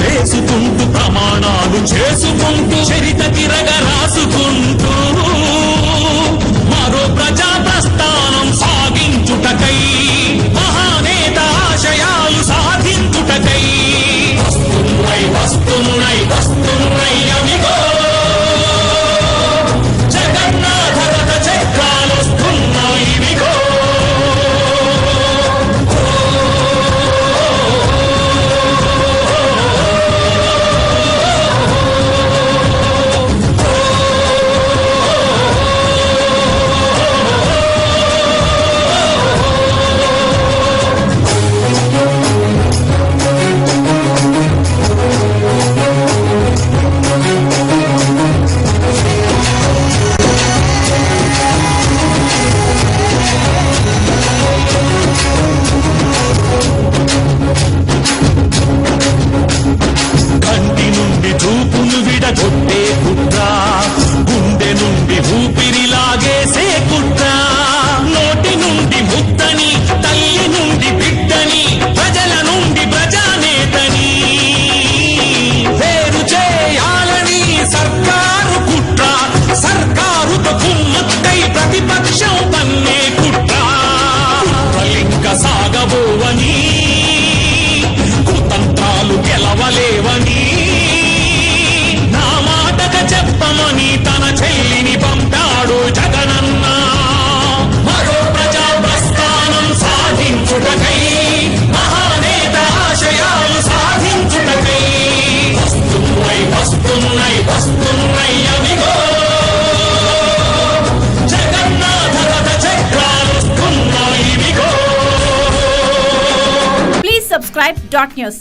వేసుకుంటూ ప్రమాణాలు చేసుకుంటూ చరిత తిరగ రాసుకుంటూ సబ్స్క్రైబ్ డాట్ న్యూస్